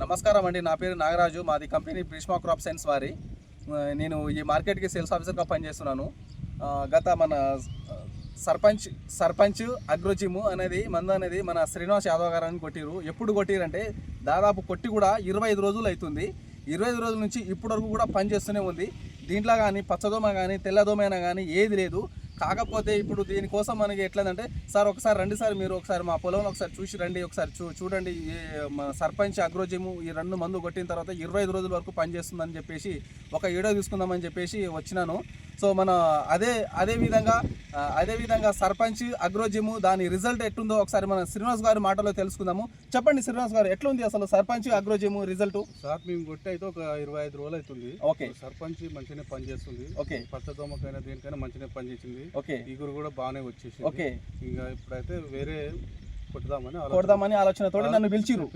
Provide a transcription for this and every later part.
నమస్కారం అండి. నా పేరు నాగరాజు. మాది కంపెనీ భీష్మా క్రాప్ సైన్స్ వారి. నేను ఈ మార్కెట్కి సేల్స్ ఆఫీసర్గా పనిచేస్తున్నాను. గత మన సర్పంచ్ సర్పంచ్ అగ్రోజిమ్ అనేది మందు అనేది మన శ్రీనివాస్ యాదవ్ గారని కొట్టిరు ఎప్పుడు కొట్టిరంటే దాదాపు కొట్టి కూడా ఇరవై ఐదు రోజులు అవుతుంది ఇరవై ఐదు రోజుల నుంచి ఇప్పటి వరకు కూడా పనిచేస్తూనే ఉంది. దీంట్లో కానీ పచ్చదోమ కానీ తెల్లదోమైనా కానీ ఏది లేదు. కాకపోతే ఇప్పుడు దీనికోసం మనకి ఎట్లందంటే సార్ ఒకసారి రండి సార్ మీరు ఒకసారి మా పొలంలో ఒకసారి చూసి రండి ఒకసారి చూ చూడండి ఈ సర్పంచ్ అగ్రోజిము ఈ రెండు మందు కొట్టిన తర్వాత ఇరవై ఐదు రోజుల వరకు పనిచేస్తుందని చెప్పేసి ఒక ఏడో తీసుకుందామని చెప్పేసి వచ్చినాను. సో మన అదే అదే విధంగా అదే విధంగా సర్పంచ్ అగ్రోజిము దాని రిజల్ట్ ఎట్లుందో ఒకసారి మన శ్రీనివాస్ గారి మాటలో తెలుసుకుందాము. చెప్పండి శ్రీనివాస్ గారు ఎట్లుంది అసలు సర్పంచ్ అగ్రోజిము రిజల్ట్? సార్ మేము కొట్టి అయితే ఒక ఇరవై ఐదు రోజులు అవుతుంది. ఓకే. సర్పంచ్ మంచిగానే పనిచేస్తుంది. ఓకే. పచ్చదోమకైనా దేనికైనా మంచిగానే పనిచేసింది. ఓకే. ఈగురు కూడా బాగానే వచ్చేసి ఓకే. ఇంకా ఇప్పుడైతే వేరే కొడదామని ఆలోచనతో నన్ను పిలిచిరు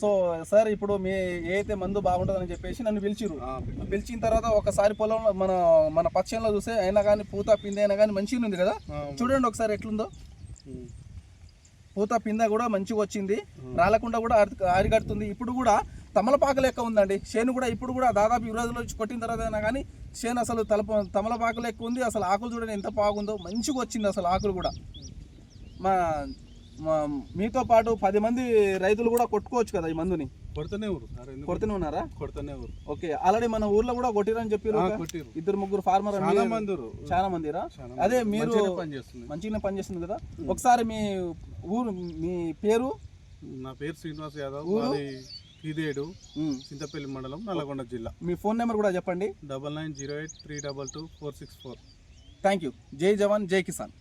సో సార్ ఇప్పుడు మీ ఏ అయితే మందు బాగుంటుందని చెప్పేసి నన్ను పిలిచిరు పిలిచిన. తర్వాత ఒకసారి పొలంలో మన మన పచ్చంలో చూస్తే అయినా కానీ పూత పిందె అయినా కానీ మంచిగా ఉంది కదా? చూడండి ఒకసారి ఎట్లుందో. పూత పిందె కూడా మంచిగా వచ్చింది. రాలకుండా కూడా ఆరి- ఆరిగడుతుంది. ఇప్పుడు కూడా తమలపాకు లెక్క ఉందండి. చేను కూడా ఇప్పుడు కూడా దాదాపు ఇరవై రోజులు కొట్టిన తర్వాత అయినా కానీ చేను అసలు తలప తమలపాకు లెక్క ఉంది. అసలు ఆకులు చూడండి ఎంత బాగుందో. మంచిగా వచ్చింది అసలు ఆకులు కూడా. మా మీతో పాటు పది మంది రైతులు కూడా కొట్టుకోవచ్చు కదా ఈ మందుని? కొడుతూనే ఊరు. కొడుతూనే ఉన్నారా? కొడుతూనే ఊరు. ఓకే ఆల్రెడీ మన ఊర్లో కూడా కొట్టిరని కొట్టిరు ఇద్దరు ముగ్గురు ఫార్మర్ చాలా మందిరా అదే. మీరు మంచిగానే పనిచేస్తుంది కదా? ఒకసారి మీ ఊరు మీ పేరు? నా పేరు శ్రీనివాస్ యాదవ్. ఉమ్, చింతపల్లి మండలం నల్లగొండ జిల్లా. మీ ఫోన్ నెంబర్ కూడా చెప్పండి. Double nine zero eight three double two four six four. Thank you. జై జవాన్ జై కిసాన్.